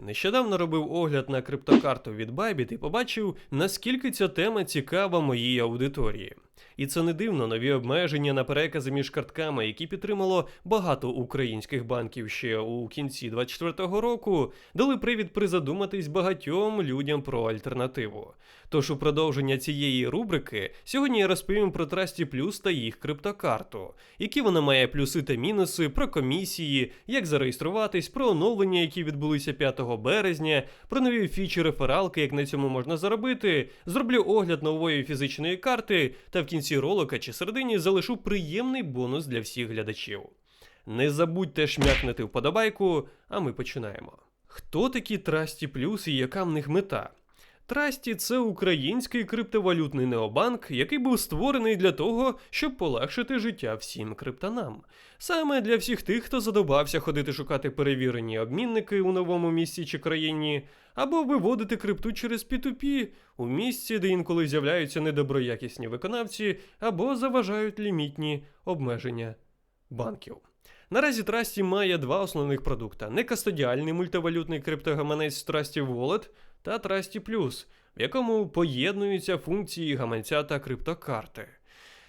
Нещодавно робив огляд на криптокарту від Bybit і побачив, наскільки ця тема цікава моїй аудиторії. І це не дивно, нові обмеження на перекази між картками, які підтримало багато українських банків ще у кінці 24-го року, дали привід призадуматись багатьом людям про альтернативу. Тож у продовження цієї рубрики сьогодні я розповім про Trusty Plus та їх криптокарту, які вона має плюси та мінуси, про комісії, як зареєструватись, про оновлення, які відбулися 5 березня, про нові фічі рефералки, як на цьому можна заробити. Зроблю огляд нової фізичної карти, та в кінці ролика чи середині залишу приємний бонус для всіх глядачів. Не забудьте шмякнути вподобайку, а ми починаємо. Хто такі Трасті Плюс і яка в них мета? Трасті це український криптовалютний необанк, який був створений для того, щоб полегшити життя всім криптонам. Саме для всіх тих, хто задобався ходити шукати перевірені обмінники у новому місці чи країні, або виводити крипту через P2P у місці, де інколи з'являються недоброякісні виконавці, або заважають лімітні обмеження банків. Наразі Trusty має два основних продукта: некастодіальний мультивалютний криптогаманець Trusty Wallet та Trusty Plus, в якому поєднуються функції гаманця та криптокарти.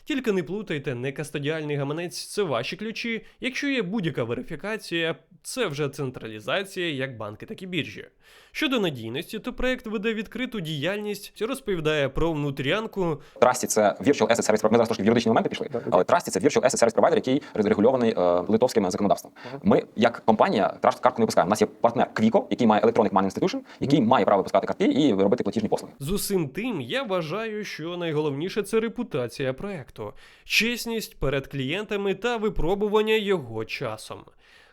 Тільки не плутайте, не кастодіальний гаманець це ваші ключі. Якщо є будь-яка верифікація, це вже централізація як банки, так і біржі. Щодо надійності, то проект веде відкриту діяльність, розповідає про внутрянку, Трасті це Virtual Asset Service Provider. Ми зараз трошки в юридичні моменти пішли, але Трасті це Virtual Asset Service Provider, який регульований е, литовським законодавством. Ми, як компанія, Trust картку не випускаємо. У нас є партнер Quico, який має Electronic Money Institution, який має право випускати картки і робити платіжні послуги. З усім тим, я вважаю, що найголовніше це репутація проекту, чесність перед клієнтами та випробування його часом.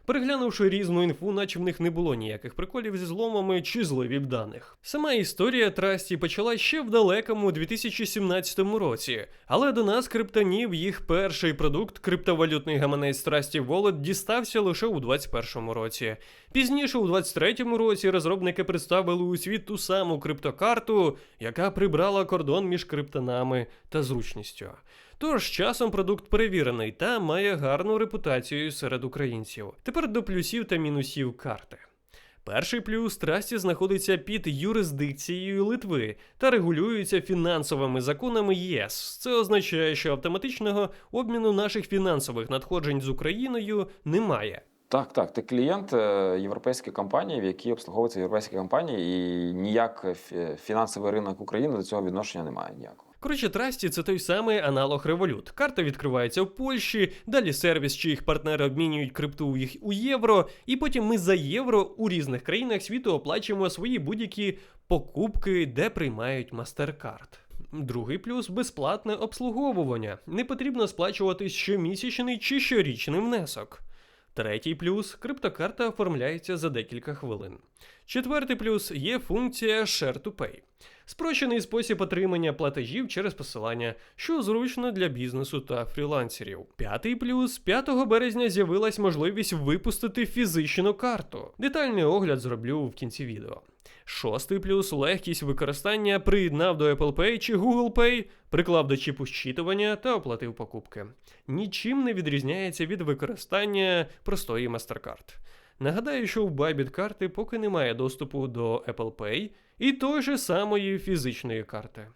Переглянувши різну інфу, наче в них не було ніяких приколів зі зломами чи зливів даних. Сама історія Трасті почала ще в далекому 2017 році, але до нас криптонів їх перший продукт, криптовалютний гаманець Trusty Wallet, дістався лише у 2021 році. Пізніше, у 2023 році, розробники представили у світ ту саму криптокарту, яка прибрала кордон між криптонами та зручністю. Тож часом продукт перевірений та має гарну репутацію серед українців. Тепер до плюсів та мінусів карти. Перший плюс Трасті знаходиться під юрисдикцією Литви та регулюється фінансовими законами ЄС. Це означає, що автоматичного обміну наших фінансових надходжень з Україною немає. Так, так. Ти клієнт е, європейської компанії, в якій обслуговуються європейські компанії, і ніяк фінансовий ринок України до цього відношення немає ніякого. Коротше, Трасті це той самий аналог Revolut. Карта відкривається в Польщі, далі сервіс чи їх партнери обмінюють крипту їх у євро, і потім ми за євро у різних країнах світу оплачуємо свої будь-які покупки, де приймають MasterCard. Другий плюс безплатне обслуговування. Не потрібно сплачувати щомісячний чи щорічний внесок. Третій плюс криптокарта оформляється за декілька хвилин. Четвертий плюс є функція Share to Pay. Спрощений спосіб отримання платежів через посилання, що зручно для бізнесу та фрілансерів. П'ятий плюс 5 березня з'явилась можливість випустити фізичну карту. Детальний огляд зроблю в кінці відео. Шостий плюс легкість використання приєднав до Apple Pay чи Google Pay, приклав до чіпу щитування та оплатив покупки. Нічим не відрізняється від використання простої MasterCard. Нагадаю, що у Bybit карти поки немає доступу до Apple Pay і той же самої фізичної карти.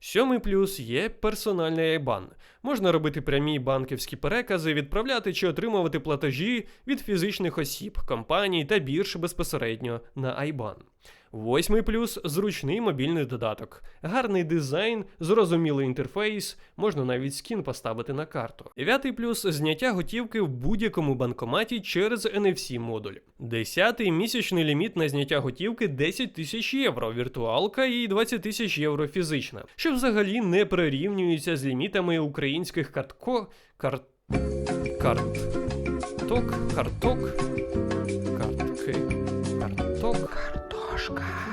Сьомий плюс є персональний IBAN. Можна робити прямі банківські перекази, відправляти чи отримувати платежі від фізичних осіб, компаній та бірж безпосередньо на IBAN. Восьмий плюс зручний мобільний додаток, гарний дизайн, зрозумілий інтерфейс, можна навіть скін поставити на карту. Дев'ятий плюс зняття готівки в будь-якому банкоматі через NFC модуль. Десятий місячний ліміт на зняття готівки 10 тисяч євро, віртуалка і 20 тисяч євро фізична, що взагалі не прирівнюється з лімітами українських картко. карт. карток, карток, картки.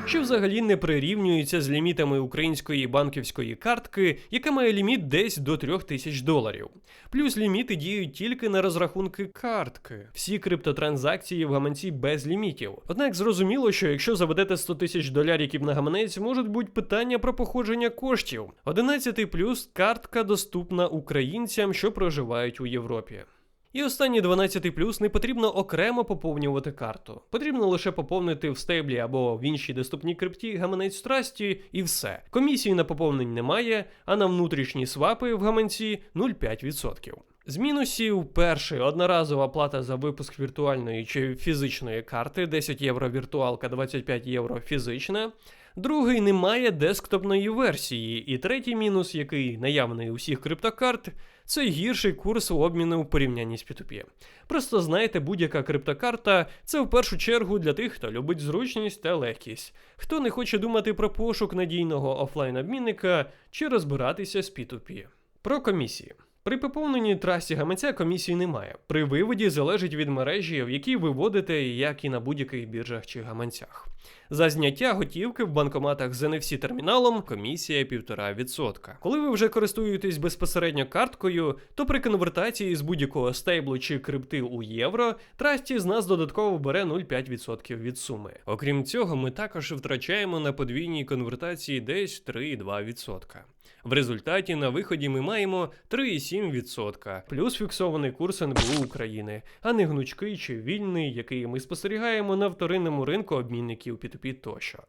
Що взагалі не прирівнюється з лімітами української банківської картки, яка має ліміт десь до 3000 доларів. Плюс ліміти діють тільки на розрахунки картки. Всі криптотранзакції в гаманці без лімітів. Однак зрозуміло, що якщо заведете 100 тисяч долярів на гаманець, можуть бути питання про походження коштів. 11 плюс картка доступна українцям, що проживають у Європі. І останній 12 плюс не потрібно окремо поповнювати карту. Потрібно лише поповнити в стейблі або в іншій доступній крипті гаманець трасті і все. Комісії на поповнень немає, а на внутрішні свапи в гаманці 0,5%. З мінусів перший одноразова плата за випуск віртуальної чи фізичної карти 10 євро віртуалка, 25 євро фізична. Другий немає десктопної версії. І третій мінус, який наявний у всіх криптокарт, це гірший курс обміну в порівнянні з P2P. Просто знайте, будь-яка криптокарта це в першу чергу для тих, хто любить зручність та легкість, хто не хоче думати про пошук надійного офлайн-обмінника чи розбиратися з P2P. Про комісії. При поповненні трасі гаманця комісії немає. При виводі залежить від мережі, в якій ви вводите, як і на будь-яких біржах чи гаманцях. За зняття готівки в банкоматах з NFC терміналом комісія 1,5%. Коли ви вже користуєтесь безпосередньо карткою, то при конвертації з будь-якого стейблу чи крипти у євро, трасті з нас додатково бере 0,5% від суми. Окрім цього, ми також втрачаємо на подвійній конвертації десь 3,2%. В результаті на виході ми маємо 3,7%, плюс фіксований курс НБУ України, а не гнучкий чи вільний, який ми спостерігаємо на вторинному ринку обмінників P2P тощо.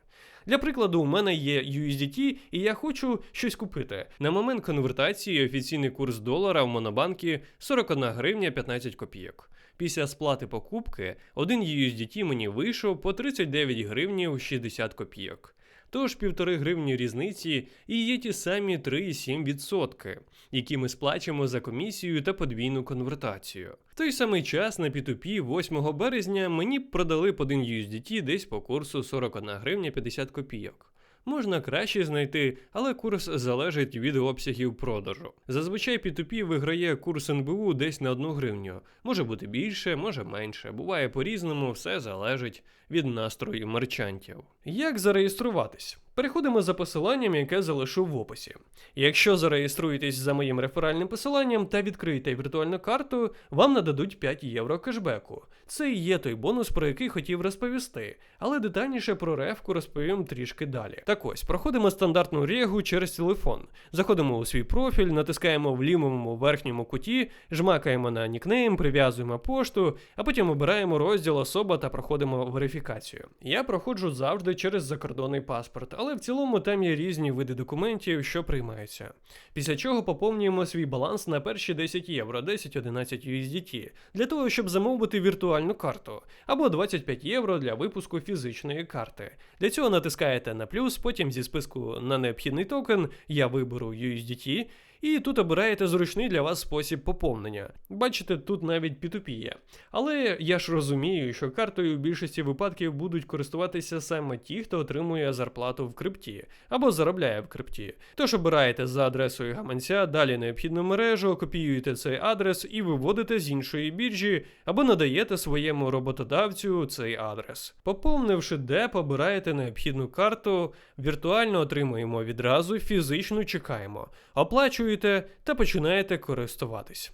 Для прикладу, у мене є USDT, і я хочу щось купити. На момент конвертації офіційний курс долара в Монобанкі 41 гривня 15 копійок. Після сплати покупки один USDT мені вийшов по 39 гривнів 60 копійок. Тож півтори гривні різниці і є ті самі 3,7%, які ми сплачуємо за комісію та подвійну конвертацію. В той самий час на P2P 8 березня мені продали по 1 USDT десь по курсу 41 гривня 50 копійок. Можна краще знайти, але курс залежить від обсягів продажу. Зазвичай P2P виграє курс НБУ десь на 1 гривню. Може бути більше, може менше. Буває по-різному, все залежить від настрою мерчантів. Як зареєструватись? Переходимо за посиланням, яке залишу в описі. Якщо зареєструєтесь за моїм реферальним посиланням та відкриєте віртуальну карту, вам нададуть 5 євро кешбеку. Це і є той бонус, про який хотів розповісти, але детальніше про рефку розповім трішки далі. Так ось, проходимо стандартну регу через телефон. Заходимо у свій профіль, натискаємо в лівому верхньому куті, жмакаємо на нікнейм, прив'язуємо пошту, а потім обираємо розділ особа та проходимо верифікацію. Я проходжу завжди через закордонний паспорт, але в цілому там є різні види документів, що приймаються. Після чого поповнюємо свій баланс на перші 10 євро, 10-11 USDT, для того, щоб замовити віртуальну карту, або 25 євро для випуску фізичної карти. Для цього натискаєте на плюс, потім зі списку на необхідний токен я виберу USDT. І тут обираєте зручний для вас спосіб поповнення. Бачите, тут навіть P2P є. Але я ж розумію, що картою в більшості випадків будуть користуватися саме ті, хто отримує зарплату в крипті або заробляє в крипті. Тож обираєте за адресою гаманця, далі необхідну мережу, копіюєте цей адрес і виводите з іншої біржі, або надаєте своєму роботодавцю цей адрес. Поповнивши деп, обираєте необхідну карту, віртуально отримуємо відразу, фізично чекаємо. Оплачуєте та починаєте користуватись.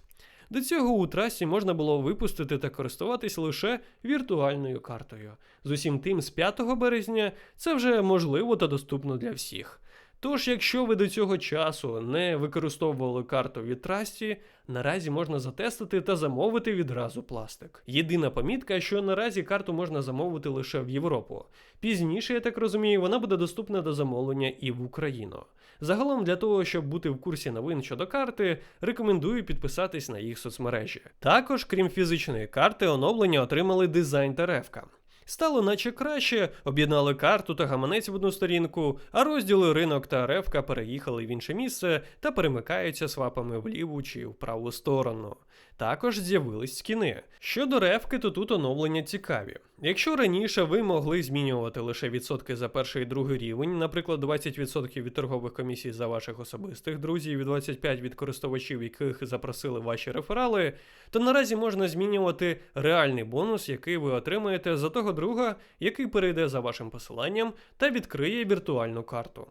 До цього у трасі можна було випустити та користуватись лише віртуальною картою. З усім тим, з 5 березня це вже можливо та доступно для всіх. Тож, якщо ви до цього часу не використовували карту від трасті, наразі можна затестити та замовити відразу пластик. Єдина помітка, що наразі карту можна замовити лише в Європу. Пізніше, я так розумію, вона буде доступна до замовлення і в Україну. Загалом, для того, щоб бути в курсі новин щодо карти, рекомендую підписатись на їх соцмережі. Також, крім фізичної карти, оновлення отримали дизайн та ревка. Стало наче краще, об'єднали карту та гаманець в одну сторінку, а розділи ринок та ревка переїхали в інше місце та перемикаються свапами в ліву чи в праву сторону. Також з'явились скіни. Щодо ревки, то тут оновлення цікаві. Якщо раніше ви могли змінювати лише відсотки за перший і другий рівень, наприклад, 20% від торгових комісій за ваших особистих друзів і 25% від користувачів, яких запросили ваші реферали, то наразі можна змінювати реальний бонус, який ви отримаєте за того друга, який перейде за вашим посиланням та відкриє віртуальну карту.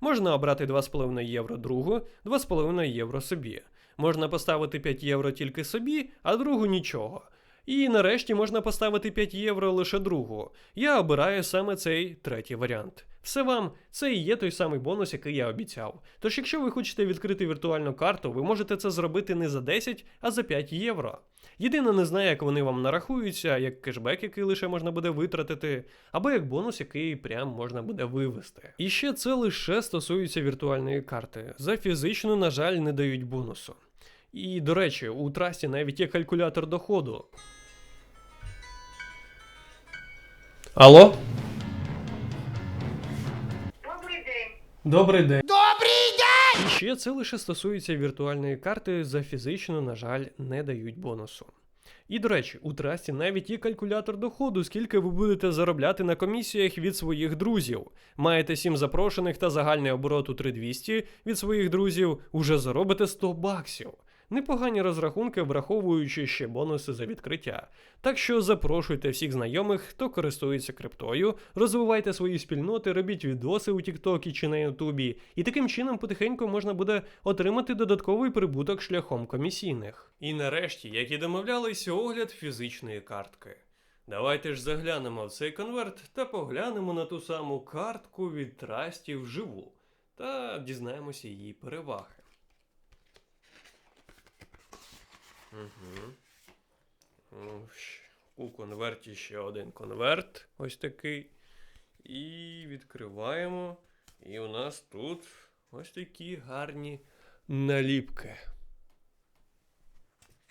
Можна обрати 2,5 євро другу, 2,5 євро собі. Можна поставити 5 євро тільки собі, а другу нічого. І нарешті можна поставити 5 євро лише другу. Я обираю саме цей третій варіант. Все вам, це і є той самий бонус, який я обіцяв. Тож, якщо ви хочете відкрити віртуальну карту, ви можете це зробити не за 10, а за 5 євро. Єдине не знає, як вони вам нарахуються, як кешбек, який лише можна буде витратити, або як бонус, який прям можна буде вивести. І ще це лише стосується віртуальної карти. За фізичну, на жаль, не дають бонусу. І до речі, у трасті навіть є калькулятор доходу. Алло? Добрий день. Добрий день. І ще це лише стосується віртуальної карти, за фізичну, на жаль, не дають бонусу. І до речі, у трасті навіть є калькулятор доходу, скільки ви будете заробляти на комісіях від своїх друзів. Маєте 7 запрошених та загальний оборот у 3200 від своїх друзів, уже заробите 100 баксів. Непогані розрахунки, враховуючи ще бонуси за відкриття. Так що запрошуйте всіх знайомих, хто користується криптою, розвивайте свої спільноти, робіть відоси у Тіктокі чи на Ютубі, і таким чином потихеньку можна буде отримати додатковий прибуток шляхом комісійних. І нарешті, як і домовлялись, огляд фізичної картки. Давайте ж заглянемо в цей конверт та поглянемо на ту саму картку від Трасті вживу та дізнаємося її переваги. Угу. У конверті ще один конверт, ось такий. І відкриваємо. І у нас тут ось такі гарні наліпки.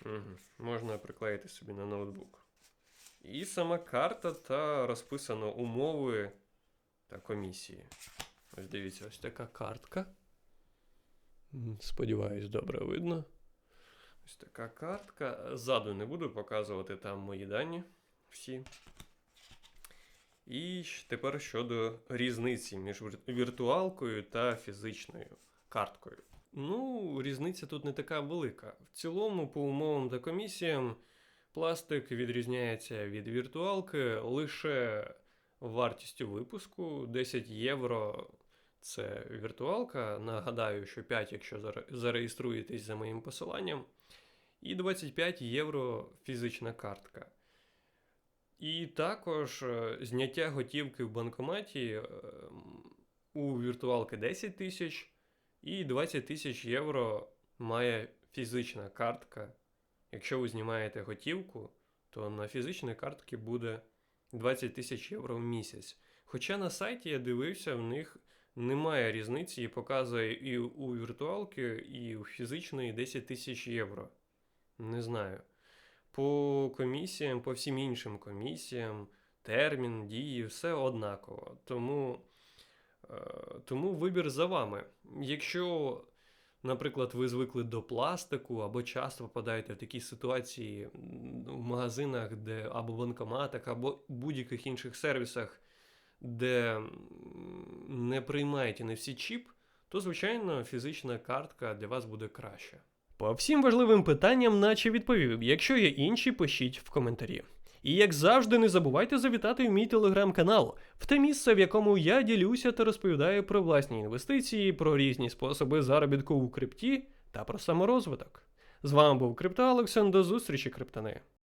Угу. Можна приклеїти собі на ноутбук. І сама карта та розписано умови та комісії. Ось дивіться, ось така картка. Сподіваюсь, добре видно. Ось така картка. Ззаду не буду показувати там мої дані всі. І тепер щодо різниці між віртуалкою та фізичною карткою. Ну, різниця тут не така велика. В цілому, по умовам та комісіям, пластик відрізняється від віртуалки лише вартістю випуску 10 євро. Це віртуалка. Нагадаю, що 5, якщо зареєструєтесь за моїм посиланням і 25 євро фізична картка. І також е, зняття готівки в банкоматі е, у віртуалки 10 тисяч і 20 тисяч євро має фізична картка. Якщо ви знімаєте готівку, то на фізичній картці буде 20 тисяч євро в місяць. Хоча на сайті я дивився, в них немає різниці і показує і у віртуалки, і у фізичної 10 тисяч євро. Не знаю. По комісіям, по всім іншим комісіям, термін, дії, все однаково. Тому, е, тому вибір за вами. Якщо, наприклад, ви звикли до пластику або часто попадаєте в такі ситуації в магазинах, де або банкоматах, або будь-яких інших сервісах, де не приймають не всі чіп, то, звичайно, фізична картка для вас буде краща. По всім важливим питанням, наче відповів. Якщо є інші, пишіть в коментарі. І як завжди, не забувайте завітати в мій телеграм-канал, в те місце, в якому я ділюся та розповідаю про власні інвестиції, про різні способи заробітку у крипті та про саморозвиток. З вами був Крипто Олександр, до зустрічі, криптани!